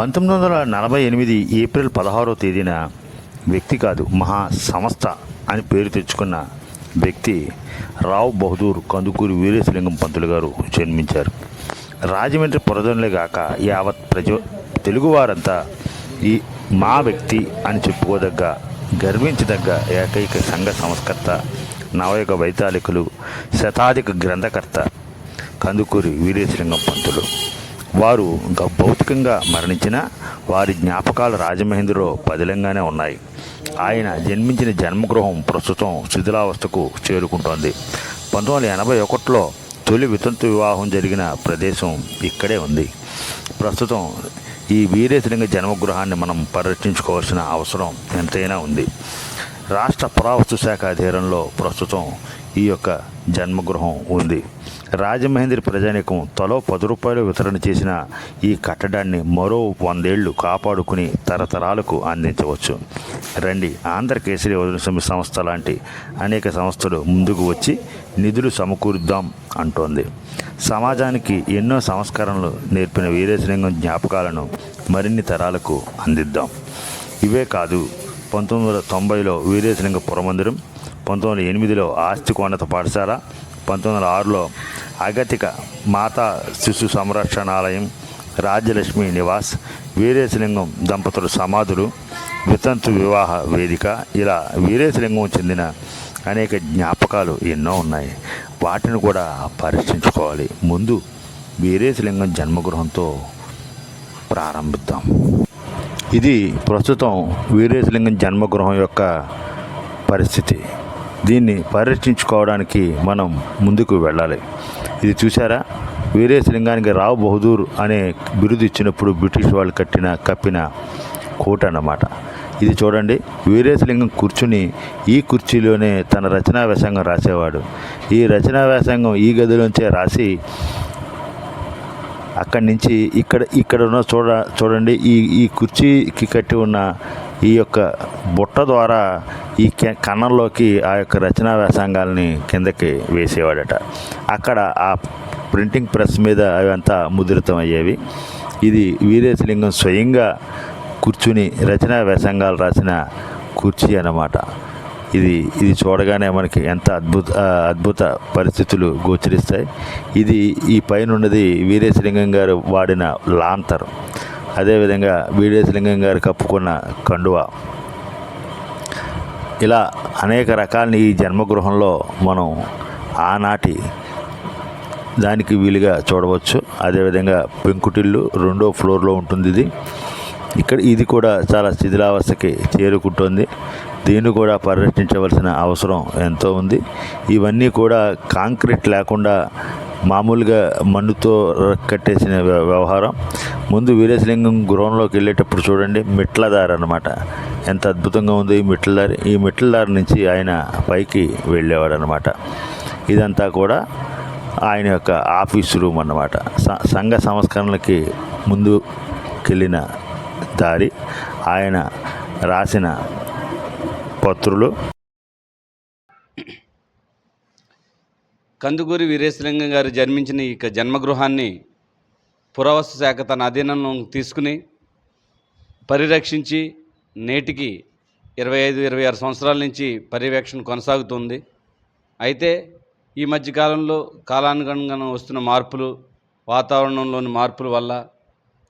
పంతొమ్మిది వందల నలభై ఎనిమిది ఏప్రిల్ పదహారో తేదీన వ్యక్తి కాదు మహా సంస్థ అని పేరు తెచ్చుకున్న వ్యక్తి రావ్ బహదూర్ కందుకూరి వీరేశలింగం పంతులు గారు జన్మించారు. రాజమండ్రి పురదనులే కాక యావత్ ప్రజ తెలుగువారంతా ఈ మా వ్యక్తి అని చెప్పుకోదగ్గ గర్వించదగ్గ ఏకైక సంఘ సంస్కర్త నవయుగ వైతాళికులు శతాధిక గ్రంథకర్త కందుకూరి వీరేశలింగం పంతులు. వారు భౌతికంగా మరణించిన వారి జ్ఞాపకాలు రాజమహేంద్రలో పదిలంగానే ఉన్నాయి. ఆయన జన్మించిన జన్మగృహం ప్రస్తుతం శిథిలావస్థకు చేరుకుంటోంది. పంతొమ్మిది వందల ఎనభై ఒకటిలో తొలి వితంతు వివాహం జరిగిన ప్రదేశం ఇక్కడే ఉంది. ప్రస్తుతం ఈ వీరేశలింగ జన్మగృహాన్ని మనం పరిరక్షించుకోవాల్సిన అవసరం ఎంతైనా ఉంది. రాష్ట్ర పురావస్తు శాఖ అధీనంలో ప్రస్తుతం ఈ యొక్క జన్మగృహం ఉంది. రాజమహేంద్రి ప్రజానీకం తలో పది రూపాయలు వితరణ చేసిన ఈ కట్టడాన్ని మరో వందేళ్ళు కాపాడుకుని తరతరాలకు అందించవచ్చు. రండి ఆంధ్రకేసరి వదిన సంస్థ లాంటి అనేక సంస్థలు ముందుకు వచ్చి నిధులు సమకూరుద్దాం అంటోంది. సమాజానికి ఎన్నో సంస్కరణలు నేర్పిన వీరేశలింగం జ్ఞాపకాలను మరిన్ని తరాలకు అందిద్దాం. ఇవే కాదు పంతొమ్మిది వందల తొంభైలో వీరేశలింగ పురమందిరం పంతొమ్మిది వందల ఎనిమిదిలో ఆస్తికోన్నత పాఠశాల పంతొమ్మిది వందల ఆరులో అగతిక మాతా శిశు సంరక్షణాలయం రాజ్యలక్ష్మి నివాస్ వీరేశలింగం దంపతుల సమాధులు వితంతు వివాహ వేదిక ఇలా వీరేశలింగం చెందిన అనేక జ్ఞాపకాలు ఎన్నో ఉన్నాయి. వాటిని కూడా పరీక్షించుకోవాలి. ముందు వీరేశలింగం జన్మగృహంతో ప్రారంభిద్దాం. ఇది ప్రస్తుతం వీరేశలింగం జన్మగృహం యొక్క పరిస్థితి. దీన్ని పరిరక్షించుకోవడానికి మనం ముందుకు వెళ్ళాలి. ఇది చూసారా వీరేశలింగానికి రావ్ బహదూర్ అనే బిరుదు ఇచ్చినప్పుడు బ్రిటిష్ వాళ్ళు కట్టిన కప్పిన కోట అన్నమాట. ఇది చూడండి. వీరేశలింగం కూర్చుని ఈ కుర్చీలోనే తన రచనా వ్యాసంగం రాసేవాడు. ఈ రచనా వ్యాసంగం ఈ గదిలోంచే రాసి అక్కడి నుంచి ఇక్కడ ఇక్కడ ఉన్న చూడ చూడండి ఈ ఈ కుర్చీకి కట్టి ఉన్న ఈ యొక్క బుట్ట ద్వారా ఈ కె- కన్నంలోకి ఆ యొక్క రచనా వ్యాసంగాల్ని కిందకి వేసేవాడట. అక్కడ ఆ ప్రింటింగ్ ప్రెస్ మీద అవంతా ముద్రితం అయ్యేవి. ఇది వీరేశలింగం స్వయంగా కూర్చుని రచనా వ్యాసంగాలు రాసిన కుర్చీ అన్నమాట. ఇది ఇది చూడగానే మనకి ఎంత అద్భుత అద్భుత పరిస్థితులు గోచరిస్తాయి. ఇది ఈ పైన ఉన్నది వీరేశలింగం గారు వాడిన లాంతర్. అదేవిధంగా వీరేశలింగం గారు కప్పుకున్న కండువా. ఇలా అనేక రకాలని ఈ జన్మగృహంలో మనం ఆనాటి దానికి వీలుగా చూడవచ్చు. అదేవిధంగా పెంకుటిల్లు రెండో ఫ్లోర్లో ఉంటుంది ఇది ఇక్కడ ఇది కూడా చాలా శిథిలావస్థకి చేరుకుంటుంది. దీన్ని కూడా పరిరక్షించవలసిన అవసరం ఎంతో ఉంది. ఇవన్నీ కూడా కాంక్రీట్ లేకుండా మామూలుగా మన్నుతో కట్టేసిన వ్య- వ్యవహారం. ముందు వీరేశలింగం గృహంలోకి వెళ్ళేటప్పుడు చూడండి మెట్ల దారి అనమాట ఎంత అద్భుతంగా ఉంది ఈ మెట్ల దారి. ఈ మెట్ల దారి నుంచి ఆయన పైకి వెళ్ళేవాడు అనమాట ఇదంతా కూడా ఆయన యొక్క ఆఫీస్ రూమ్ అన్నమాట. స- సంఘ సంస్కరణలకి ముందుకెళ్ళిన దారి. ఆయన రాసిన పత్రులు. కందుకూరి వీరేశలింగం గారు జన్మించిన ఈ జన్మగృహాన్ని పురావస్తు శాఖ తన అధీనంలో తీసుకుని పరిరక్షించి నేటికి ఇరవై ఐదు ఇరవై ఆరు సంవత్సరాల నుంచి పర్యవేక్షణ కొనసాగుతుంది. అయితే ఈ మధ్యకాలంలో కాలానుగుణంగా వస్తున్న మార్పులు వాతావరణంలోని మార్పుల వల్ల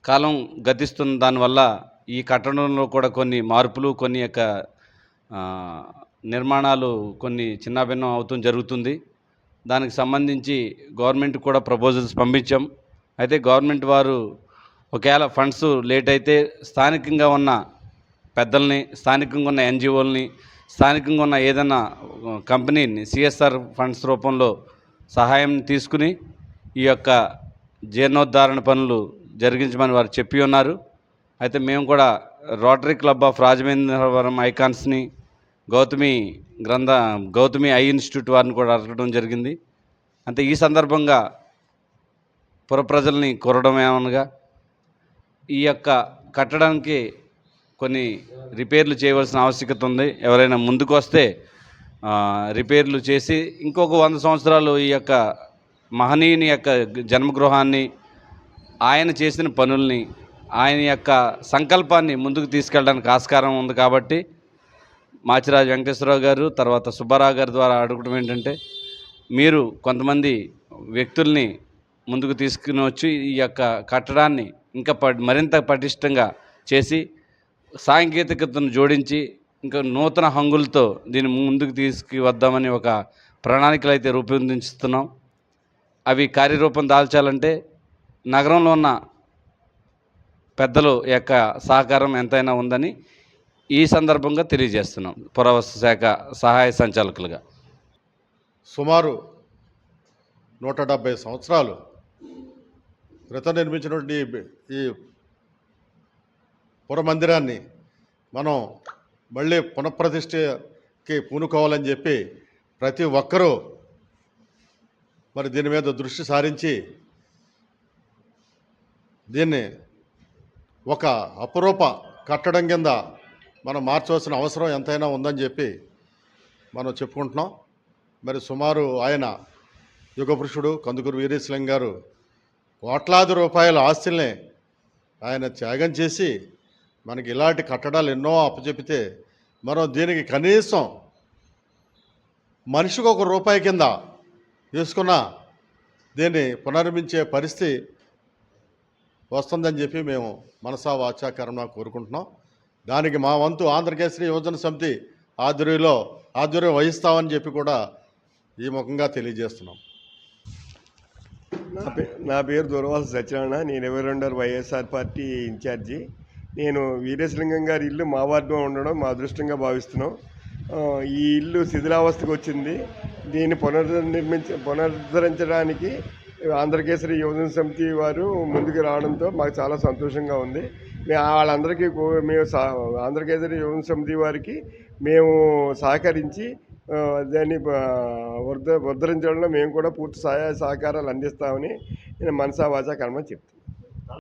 కాలం గతిస్తున్న దానివల్ల ఈ కట్టడంలో కూడా కొన్ని మార్పులు కొన్ని యొక్క నిర్మాణాలు కొన్ని చిన్నాభిన్నం అవుతూ జరుగుతుంది. దానికి సంబంధించి గవర్నమెంట్ కూడా ప్రపోజల్స్ పంపించాం. అయితే గవర్నమెంట్ వారు ఒకవేళ ఫండ్స్ లేట్ అయితే స్థానికంగా ఉన్న పెద్దల్ని స్థానికంగా ఉన్న ఎన్జిఓల్ని స్థానికంగా ఉన్న ఏదైనా కంపెనీని సిఎస్ఆర్ ఫండ్స్ రూపంలో సహాయం తీసుకుని ఈ యొక్క జీర్ణోద్ధారణ పనులు జరిగించమని వారు చెప్పి ఉన్నారు. అయితే మేము కూడా రోటరీ క్లబ్ ఆఫ్ రాజమేంద్రవరం ఐకాన్స్ని గౌతమి గ్రంథ గౌతమి ఐ ఇన్స్టిట్యూట్ వారిని కూడా అడగడం జరిగింది. అంటే ఈ సందర్భంగా పురప్రజల్ని కోరడం ఏమనగా ఈ యొక్క కట్టడానికి కొన్ని రిపేర్లు చేయవలసిన ఆవశ్యకత ఉంది. ఎవరైనా ముందుకు వస్తే రిపేర్లు చేసి ఇంకొక వంద సంవత్సరాలు ఈ యొక్క మహనీయుని యొక్క జన్మగృహాన్ని ఆయన చేసిన పనుల్ని ఆయన యొక్క సంకల్పాన్ని ముందుకు తీసుకెళ్ళడానికి ఆస్కారం ఉంది కాబట్టి మాచిరాజు వెంకటేశ్వరరావు గారు తర్వాత సుబ్బారావు గారి ద్వారా అడగడం ఏంటంటే మీరు కొంతమంది వ్యక్తుల్ని ముందుకు తీసుకుని వచ్చి ఈ యొక్క కట్టడాన్ని ఇంకా ప మరింత పటిష్టంగా చేసి సాంకేతికతను జోడించి ఇంకా నూతన హంగులతో దీన్ని ముందుకు తీసుకువద్దామని ఒక ప్రణాళికలు అయితే రూపొందిస్తున్నాం. అవి కార్యరూపం దాల్చాలంటే నగరంలో ఉన్న పెద్దలు యొక్క సహకారం ఎంతైనా ఉందని ఈ సందర్భంగా తెలియజేస్తున్నాం పురావస్తు శాఖ సహాయ సంచాలకులుగా. సుమారు నూట డెబ్భై సంవత్సరాలు క్రితం నిర్మించినటువంటి ఈ ఈ పురమందిరాన్ని మనం మళ్ళీ పునఃప్రతిష్టకి పూనుకోవాలని చెప్పి ప్రతి ఒక్కరూ మరి దీని మీద దృష్టి సారించి దీన్ని ఒక అపురూప కట్టడం కింద మనం మార్చవలసిన అవసరం ఎంతైనా ఉందని చెప్పి మనం చెప్పుకుంటున్నాం. మరి సుమారు ఆయన యుగపురుషుడు కందుకూరు వీరేశలింగం గారు కోట్లాది రూపాయల ఆస్తుల్ని ఆయన త్యాగం చేసి మనకి ఇలాంటి కట్టడాలు ఎన్నో అప్పచెపితే మనం దీనికి కనీసం మనిషికి ఒక రూపాయి కింద తీసుకున్న దీన్ని పునర్మించే పరిస్థితి వస్తుందని చెప్పి మేము మనసా వాచా కోరుకుంటున్నాం. దానికి మా వంతు ఆంధ్రకేసరి యువజన సమితి ఆధ్వర్యంలో ఆధ్వర్యం వహిస్తామని చెప్పి కూడా ఈ ముఖంగా తెలియజేస్తున్నాం. నా పే నా పేరు దూరవాస సత్యనారాయణ. నేను ఇరవై రెండవ వైఎస్ఆర్ పార్టీ ఇన్ఛార్జి. నేను వీరేశలింగం గారి ఇల్లు మా వార్డులో ఉండడం మా అదృష్టంగా భావిస్తున్నాం. ఈ ఇల్లు శిథిలావస్థకు వచ్చింది. దీన్ని పునర్నిర్మించ పునరుద్ధరించడానికి ఆంధ్రకేసరి యువజన సమితి వారు ముందుకు రావడంతో మాకు చాలా సంతోషంగా ఉంది. వాళ్ళందరికీ మేము ఆంధ్రకేసరి యువజన సమితి వారికి మేము సహకరించి దాన్ని ఉద్ధ ఉద్ధరించడంలో మేము కూడా పూర్తి సహాయ సహకారాలు అందిస్తామని నేను మనసా వాచా కర్మ చెప్తున్నాను